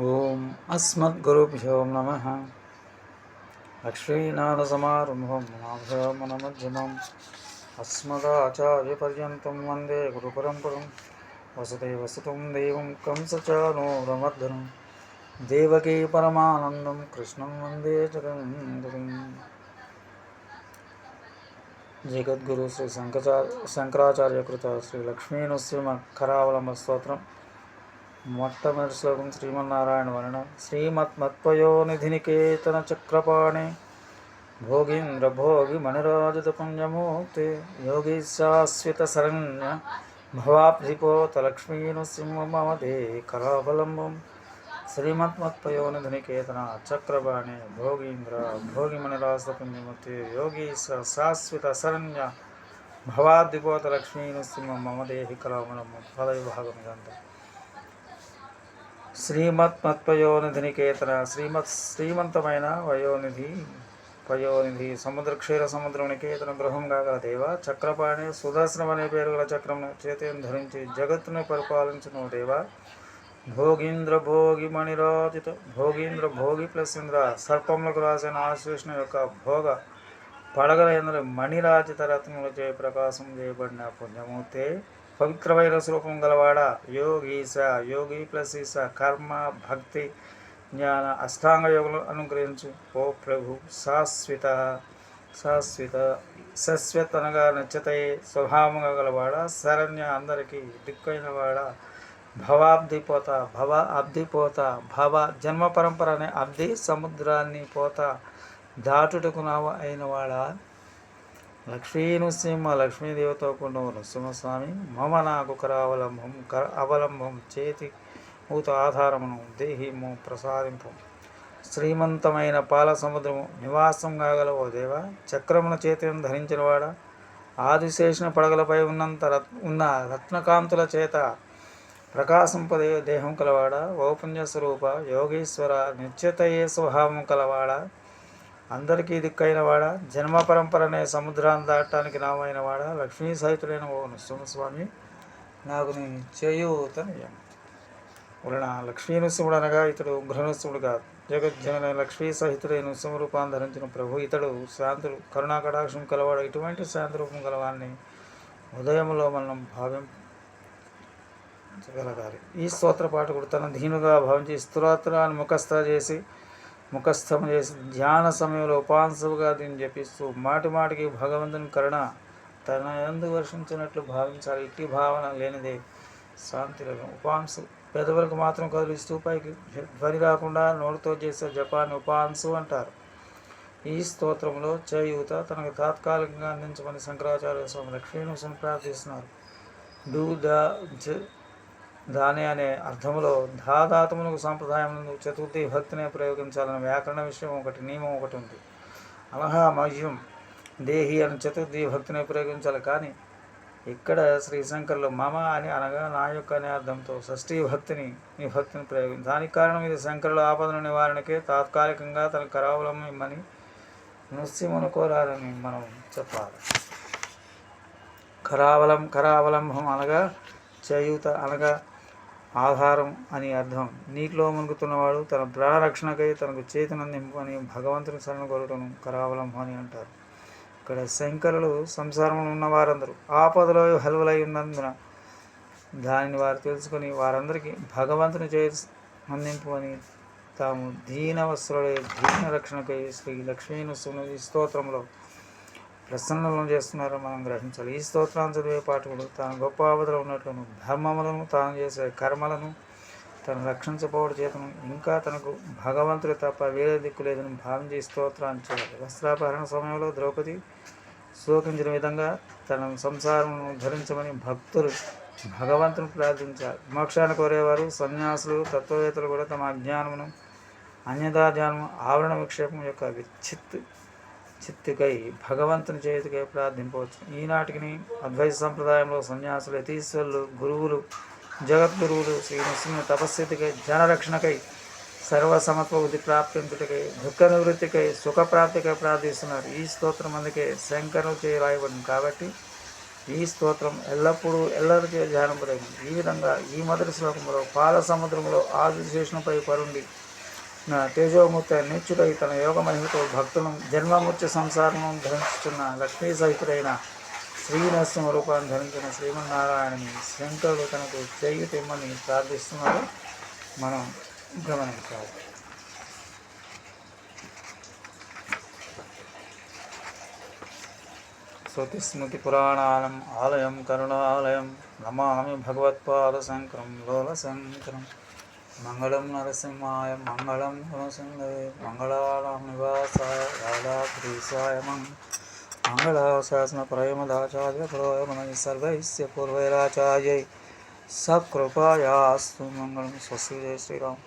ओम अस्मद्गुरुभ्यो नमः। लक्ष्मीनाथसमारम्भं नाभ्यामनमध्यमम् अस्मदाचार्यपर्यन्तं वंदे गुरुपरम्परं। वसुदेवसुतं देवं कंसचानोरमर्धनं देवकी परमानन्दं कृष्णं वंदे जगन् जगद्गुरु श्री शङ्कराचार्यकृत श्रीलक्ष्मीनृसिंहखरावलम्बस्तोत्रम् మొట్టమొదటి శ్లోకం శ్రీమన్నారాయణ వర్ణ శ్రీమత్మత్పయోనిధినికేతన చక్రపాణి. భోగీంద్ర భోగి మణిరాజిత పుణ్యమూర్తి. యోగి శాశ్వత శరణ్య భవాబ్ధిపోత లక్ష్మీను సింహ మమదే కరావలంబం శ్రీమత్మత్పయోనిధినికేతన చక్రపాణి. భోగీంద్ర భోగి మణిరాజిత పుణ్యమూర్తి. యోగి శాశ్వత శరణ్య భవాబ్ధిపోత లక్ష్మీను సింహ మమదేహి కరావలంబం పదవిభాగం ఇదంతా. శ్రీమత్ మత్పయోనిధినికేతన శ్రీమత్ శ్రీమంతమైన వయోనిధి పయోనిధి సముద్ర క్షీర సముద్రం నికేతన గృహం గల దేవ చక్రపాణి సుదర్శనం అనే పేరు గల చక్రం చేతిని ధరించి జగత్తును పరిపాలించిన దేవ. భోగీంద్ర భోగి మణిరాజిత భోగీంద్ర భోగి ప్లస్ ఇంద్ర సర్పములకు రాసిన ఆశ్లేషణ యొక్క భోగ పడగల ఇంద్ర మణిరాజిత రత్నములచే ప్రకాశం చేయబడిన పుణ్యమూర్తే పవిత్రమైన స్వరూపం గలవాడ యోగీస యోగి ప్లస్ ఈశ కర్మ భక్తి జ్ఞాన అష్టాంగ యోగులు అనుగ్రహించు. ఓ ప్రభు శాశ్వత శాశ్వత శాశ్వత అనగా నచ్చతయే స్వభావంగా గలవాడ శరణ్య అందరికీ దిక్కైన వాడ భవాబ్ది పోత భవ అబ్ది పోత భవ జన్మ పరంపర అనే అబ్ది సముద్రాన్ని పోత దాటుటకు నావ అయినవాడా లక్ష్మీ నృసింహ లక్ష్మీదేవతో కూడిన నృసింహస్వామి మమ నాకు కరావలంబం కర అవలంబం చేతి ఊత ఆధారమును దేహిము ప్రసాదింపు. శ్రీమంతమైన పాల సముద్రము నివాసం కాగల ఓ దేవ చక్రమున చేతిని ధరించినవాడ ఆదిశేషణ పడగలపై ఉన్నంత రత్ ఉన్న రత్నకాంతుల చేత ప్రకాశంపదే దేహం కలవాడ. ఓ పుణ్యస్వరూప యోగీశ్వర నిత్యతయే స్వభావం కలవాడ. అందరికీ దిక్కైన వాడ. జన్మ పరంపరనే సముద్రాన్ని దాటడానికి నామైన వాడ. లక్ష్మీ సహితుడైన ఓ నృసింహస్వామి. నాకు నీ చేయూతనియం వలన లక్ష్మీ నృసింహుడు అనగా ఇతడు గృహనృసింహుడు కాదు. జగజ్జన లక్ష్మీ సహితుడైన నృసింహ రూపాన్ని ధరించిన ప్రభు ఇతడు శాంతుడు. కరుణా కటాక్షం కలవాడు. ఇటువంటి శాంతి రూపం కలవాన్ని ఉదయంలో మనం భావించగలగాలి ఈ స్తోత్ర పాఠకుడు తన దీనుగా భావించి స్తోత్రాన్ని ముఖస్థ చేసి ముఖస్థం చేసి ధ్యాన సమయంలో ఉపాంశవుగా దీన్ని జపిస్తూ మాటి మాటికి భగవంతుని కరుణ తన ఎందు వర్షించినట్లు భావించాలి. ఇట్టి భావన లేనిదే శాంతి లేదు. ఉపాంశు పెదవులకు మాత్రం కదిలిస్తూ పైకి ధ్వని రాకుండా నోటితో చేసే జపాన్ని ఉపాంశు అంటారు. ఈ స్తోత్రంలో చేయూత తనకు తాత్కాలికంగా అందించమని శంకరాచార్య స్వామి లక్ష్మీనరసింహ ప్రార్థిస్తున్నారు. డూ ద దాని అనే అర్థంలో ధాధాతములకు సాంప్రదాయం చతుర్థి భక్తినే ప్రయోగించాలని వ్యాకరణ విషయం ఒకటి నియమం ఒకటి ఉంది. అనహా మహ్యం దేహి అని చతుర్థి భక్తినే ప్రయోగించాలి కానీ ఇక్కడ శ్రీశంకర్లు మమ అని అనగా నా యొక్క అనే అర్థంతో షష్ఠీ భక్తిని ఈ భక్తిని ప్రయోగించి దానికి కారణం ఇది శంకరుల ఆపదల నివారణకే తాత్కాలికంగా తన కరావలం ఇమ్మని నృసింహను మనం చెప్పాలి. కరావలం కరావలంబం అనగా చేయూత అనగా ఆధారం అని అర్థం. నీటిలో మునుగుతున్నవాడు తన ప్రాణరక్షణకై తనకు చేతినందింపు అని భగవంతుని శరణ కోరటం కరావలంబ అని అంటారు. ఇక్కడ శంకరులు సంసారంలో ఉన్న వారందరూ ఆపదలో హలువలై ఉన్నందున దానిని వారు తెలుసుకొని వారందరికీ భగవంతుని చే అందింపు అని తాము దీనవస్త్రులై దీన రక్షణకై శ్రీ లక్ష్మీ ఈ స్తోత్రంలో ప్రసన్నలను చేస్తున్నారో మనం గ్రహించాలి. ఈ స్తోత్రాన్ని చదివే పాఠకుడు తాను గొప్ప ఆపదలో ఉన్నట్లను ధర్మములను తాను చేసే కర్మలను తను రక్షించబోడు చేతను. ఇంకా తనకు భగవంతుడు తప్ప వేరే దిక్కు లేదని భావించి స్తోత్రాన్ని చేయాలి. వస్త్రాపహరణ సమయంలో ద్రౌపది శోకించిన విధంగా తన సంసారం ధరించమని భక్తులు భగవంతుని ప్రార్థించారు. మోక్షాన్ని కోరేవారు సన్యాసులు తత్వవేత్తలు కూడా తమ అజ్ఞానమును అన్యదా జ్ఞానము ఆవరణ విక్షేపం యొక్క విచ్చిత్ చిత్తుకై భగవంతుని చేతికై ప్రార్థింపవచ్చు. ఈనాటికి అద్వైత సంప్రదాయంలో సన్యాసులు యతీశ్వరులు గురువులు జగద్గురువులు శ్రీ నృసింహ తపస్థితికై జనరక్షణకై సర్వసమత్వ బుద్ధి ప్రాప్తింపుటికై దుఃఖ నివృత్తికై సుఖప్రాప్తికై ప్రార్థిస్తున్నారు. ఈ స్తోత్రం అందుకే శంకరులు చేయి రాయబడింది. కాబట్టి ఈ స్తోత్రం ఎల్లప్పుడూ ఎల్లరికీ ధ్యానంపదగింది ఈ విధంగా ఈ మొదటి శ్లోకంలో పాల సముద్రంలో ఆదిశేషునిపై పరుండి తేజోమూర్తి నిత్యుడై తన యోగ మహిమతో భక్తులను జన్మమూర్తి సంసారం ధరించుతున్న లక్ష్మీ సహితుడైన శ్రీ నరసింహ రూపాన్ని ధరించిన శ్రీమన్నారాయణని శంకరుడు తనకు చేయి తిమ్మని ప్రార్థిస్తున్నాడు మనం గమనించాలి. శృతిస్మృతిపురాణానం ఆలయం కరుణాలయం నమామి భగవత్పాదశంకరం లోలశంకరం మంగళం నరసింహాయ మంగళం గుణసింహే మంగళానాం నివాసాయ రాధాపురీసాయ మంగళాశాసన ప్రయమదాచార్య పురోయమనై సర్వైస్య పూర్వైరాచార్యై సకృపాయాస్తు మంగళం. స్వస్తి జయ శ్రీరామ్.